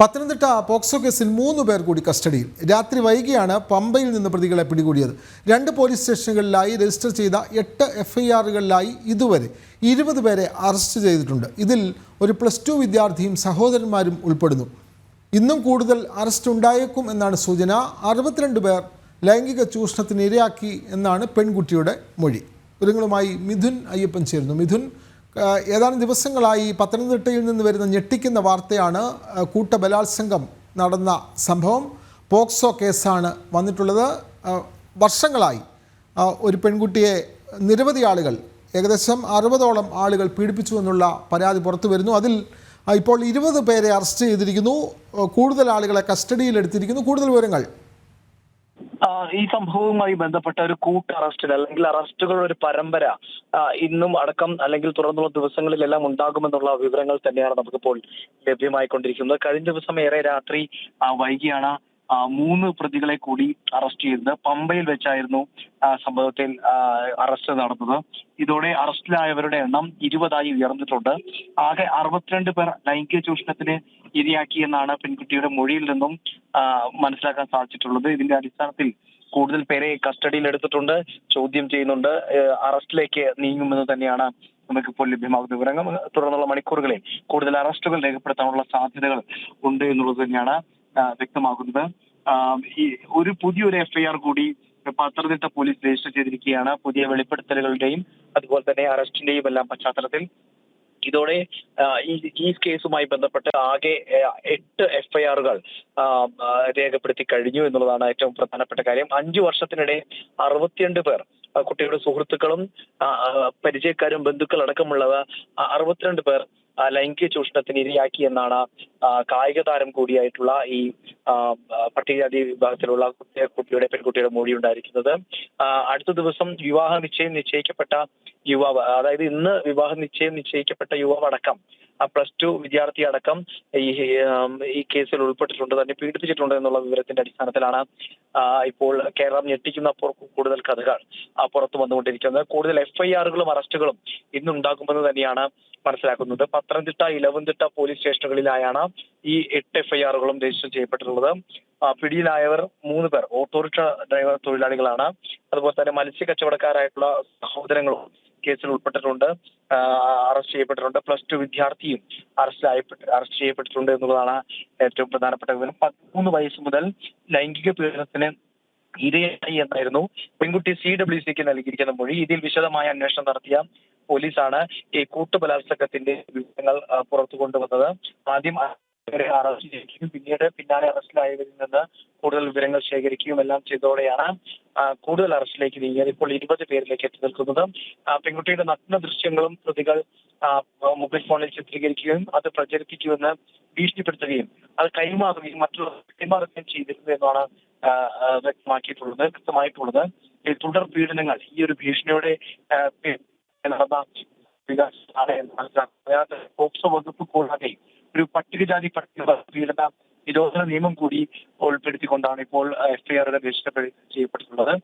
Pathanamthitta POCSO കേസിൽ മൂന്ന് പേർ കൂടി കസ്റ്റഡിയിൽ. രാത്രി വൈകിയാണ് പമ്പയിൽ നിന്ന് പ്രതികളെ പിടികൂടിയത്. രണ്ട് പോലീസ് സ്റ്റേഷനുകളിലായി രജിസ്റ്റർ ചെയ്ത എട്ട് എഫ്ഐആറുകളിലായി ഇതുവരെ ഇരുപത് പേരെ അറസ്റ്റ് ചെയ്തിട്ടുണ്ട്. ഇതിൽ ഒരു പ്ലസ് ടു വിദ്യാർത്ഥിയും സഹോദരന്മാരും ഉൾപ്പെടുന്നു. ഇന്നും കൂടുതൽ അറസ്റ്റ് ഉണ്ടായേക്കും എന്നാണ് സൂചന. അറുപത്തിരണ്ട് പേർ ലൈംഗിക ചൂഷണത്തിന് ഇരയാക്കി എന്നാണ് പെൺകുട്ടിയുടെ മൊഴി. വിവരങ്ങളുമായി മിഥുൻ അയ്യപ്പൻ ചേരുന്നു. മിഥുൻ ഏതാനും ദിവസങ്ങളായി പത്തനംതിട്ടയിൽ നിന്ന് വരുന്ന ഞെട്ടിക്കുന്ന വാർത്തയാണ് കൂട്ടബലാത്സംഗം നടന്ന സംഭവം. പോക്സോ കേസാണ് വന്നിട്ടുള്ളത്. വർഷങ്ങളായി ഒരു പെൺകുട്ടിയെ നിരവധി ആളുകൾ ഏകദേശം അറുപതോളം ആളുകൾ പീഡിപ്പിച്ചു എന്നുള്ള പരാതി പുറത്തു വരുന്നു. അതിൽ ഇപ്പോൾ ഇരുപത് പേരെ അറസ്റ്റ് ചെയ്തിരിക്കുന്നു. കൂടുതൽ ആളുകളെ കസ്റ്റഡിയിൽ എടുത്തിരിക്കുന്നു. കൂടുതൽ വിവരങ്ങൾ ഈ സംഭവവുമായി ബന്ധപ്പെട്ട ഒരു കൂട്ട അറസ്റ്റിൽ അല്ലെങ്കിൽ അറസ്റ്റുകളുടെ ഒരു പരമ്പര ഇന്നും അടക്കം അല്ലെങ്കിൽ തുടർന്നുള്ള ദിവസങ്ങളിലെല്ലാം ഉണ്ടാകുമെന്നുള്ള വിവരങ്ങൾ തന്നെയാണ് നമുക്കിപ്പോൾ ലഭ്യമായിക്കൊണ്ടിരിക്കുന്നത്. കഴിഞ്ഞ ദിവസം ഏറെ രാത്രി വൈകിയാണ് മൂന്ന് പ്രതികളെ കൂടി അറസ്റ്റ് ചെയ്തത്. പമ്പയിൽ വെച്ചായിരുന്നു സംഭവത്തിൽ അറസ്റ്റ് നടന്നത്. ഇതോടെ അറസ്റ്റിലായവരുടെ എണ്ണം ഇരുപതായി ഉയർന്നിട്ടുണ്ട്. ആകെ അറുപത്തിരണ്ട് പേർ ലൈംഗിക ചൂഷണത്തിന് ഇരയാക്കിയെന്നാണ് പെൺകുട്ടിയുടെ മൊഴിയിൽ നിന്നും മനസ്സിലാക്കാൻ സാധിച്ചിട്ടുള്ളത്. ഇതിന്റെ അടിസ്ഥാനത്തിൽ കൂടുതൽ പേരെ കസ്റ്റഡിയിൽ എടുത്തിട്ടുണ്ട്. ചോദ്യം ചെയ്യുന്നുണ്ട്. അറസ്റ്റിലേക്ക് നീങ്ങുമെന്ന് തന്നെയാണ് നമുക്കിപ്പോൾ ലഭ്യമാകുന്ന വിവരങ്ങൾ. തുടർന്നുള്ള മണിക്കൂറുകളിൽ കൂടുതൽ അറസ്റ്റുകൾ രേഖപ്പെടുത്താനുള്ള സാധ്യതകൾ ഉണ്ട് എന്നുള്ളത് തന്നെയാണ് വ്യക്തമാകുന്നത്. ഈ ഒരു പുതിയൊരു എഫ്ഐആർ കൂടി പത്തനംതിട്ട പോലീസ് രജിസ്റ്റർ ചെയ്തിരിക്കുകയാണ്. പുതിയ വെളിപ്പെടുത്തലുകളുടെയും അതുപോലെ തന്നെ അറസ്റ്റിന്റെയും എല്ലാം പശ്ചാത്തലത്തിൽ ഇതോടെ ഈ കേസുമായി ബന്ധപ്പെട്ട് ആകെ എട്ട് എഫ്ഐആറുകൾ രേഖപ്പെടുത്തി കഴിഞ്ഞു എന്നുള്ളതാണ് ഏറ്റവും പ്രധാനപ്പെട്ട കാര്യം. അഞ്ചു വർഷത്തിനിടെ അറുപത്തിരണ്ട് പേർ കുട്ടികളുടെ സുഹൃത്തുക്കളും പരിചയക്കാരും ബന്ധുക്കൾ അടക്കമുള്ളവ അറുപത്തിരണ്ട് പേർ ലൈംഗിക ചൂഷണത്തിന് ഇരയാക്കി എന്നാണ് കായിക താരം കൂടിയായിട്ടുള്ള ഈ പട്ടികജാതി വിഭാഗത്തിലുള്ള കുട്ടി- കുട്ടിയുടെ പെൺകുട്ടിയുടെ മൊഴി ഉണ്ടായിരിക്കുന്നത്. അടുത്ത ദിവസം വിവാഹ നിശ്ചയം നിശ്ചയിക്കപ്പെട്ട യുവാവ് അതായത് ഇന്ന് വിവാഹ നിശ്ചയം നിശ്ചയിക്കപ്പെട്ട യുവാവ് അടക്കം പ്ലസ് ടു വിദ്യാർത്ഥി അടക്കം ഈ കേസിൽ ഉൾപ്പെട്ടിട്ടുണ്ട് തന്നെ പീഡിപ്പിച്ചിട്ടുണ്ട് എന്നുള്ള വിവരത്തിന്റെ അടിസ്ഥാനത്തിലാണ് ഇപ്പോൾ കേരളം ഞെട്ടിക്കുന്ന കൂടുതൽ കഥകൾ പുറത്തു വന്നുകൊണ്ടിരിക്കുന്നത്. കൂടുതൽ എഫ്ഐആറുകളും അറസ്റ്റുകളും ഇന്നുണ്ടാകുമെന്ന് തന്നെയാണ് മനസ്സിലാക്കുന്നത്. പത്തനംതിട്ട ഇലവന്തിട്ട പോലീസ് സ്റ്റേഷനുകളിലായാണ് ഈ എട്ട് എഫ്ഐആറുകളും രജിസ്റ്റർ ചെയ്യപ്പെട്ടിട്ടുള്ളത്. പിടിയിലായവർ മൂന്ന് പേർ. ഓട്ടോറിക്ഷ ഡ്രൈവർ തൊഴിലാളികളാണ്. അതുപോലെ തന്നെ മത്സ്യ കച്ചവടക്കാരായിട്ടുള്ള സഹോദരങ്ങളും കേസിൽ ഉൾപ്പെട്ടിട്ടുണ്ട്. അറസ്റ്റ് ചെയ്യപ്പെട്ടിട്ടുണ്ട്. പ്ലസ് ടു വിദ്യാർത്ഥിയും അറസ്റ്റ് ആയപ്പെട്ട് അറസ്റ്റ് ചെയ്യപ്പെട്ടിട്ടുണ്ട് എന്നുള്ളതാണ് ഏറ്റവും പ്രധാനപ്പെട്ട വിവരം. പതിമൂന്ന് വയസ്സ് മുതൽ ലൈംഗിക പീഡനത്തിന് ഇരയായി എന്നായിരുന്നു പെൺകുട്ടി സി ഡബ്ല്യു സിക്ക് നൽകിയിരിക്കുന്ന മൊഴി. ഇതിൽ വിശദമായ അന്വേഷണം നടത്തിയ പോലീസാണ് ഈ കൂട്ടുബലാത്സംഗത്തിന്റെ വിവരങ്ങൾ പുറത്തു കൊണ്ടുവന്നത് ആദ്യം ഇവരെ അറസ്റ്റ് ചെയ്യുകയും പിന്നീട് പിന്നാലെ അറസ്റ്റിലായവരിൽ നിന്ന് കൂടുതൽ വിവരങ്ങൾ ശേഖരിക്കുകയും എല്ലാം ചെയ്തതോടെയാണ് കൂടുതൽ അറസ്റ്റിലേക്ക് നീങ്ങിയത്. ഇപ്പോൾ ഇരുപത് പേരിലേക്ക് എത്തി നിൽക്കുന്നത്. പെൺകുട്ടിയുടെ നഗ്ന ദൃശ്യങ്ങളും പ്രതികൾ മൊബൈൽ ഫോണിൽ ചിത്രീകരിക്കുകയും അത് പ്രചരിപ്പിക്കുമെന്ന് ഭീഷണിപ്പെടുത്തുകയും അത് കൈമാറുകയും മറ്റുള്ളവർ കൈമാറുകയും ചെയ്തിരുന്നു എന്നാണ് വ്യക്തമാക്കിയിട്ടുള്ളത് വ്യക്തമായിട്ടുള്ളത്. തുടർ പീഡനങ്ങൾ ഈ ഒരു ഭീഷണിയുടെ നടന്ന വികാസ പോക്സോ വകുപ്പ് കൂടാതെ ഒരു പട്ടികജാതി പട്ടിക നിരോധന നിയമം കൂടി ഉൾപ്പെടുത്തിക്കൊണ്ടാണ് ഇപ്പോൾ എഫ്ഐആറുകൾ രജിസ്റ്റർ ചെയ്യപ്പെട്ടിട്ടുള്ളത്.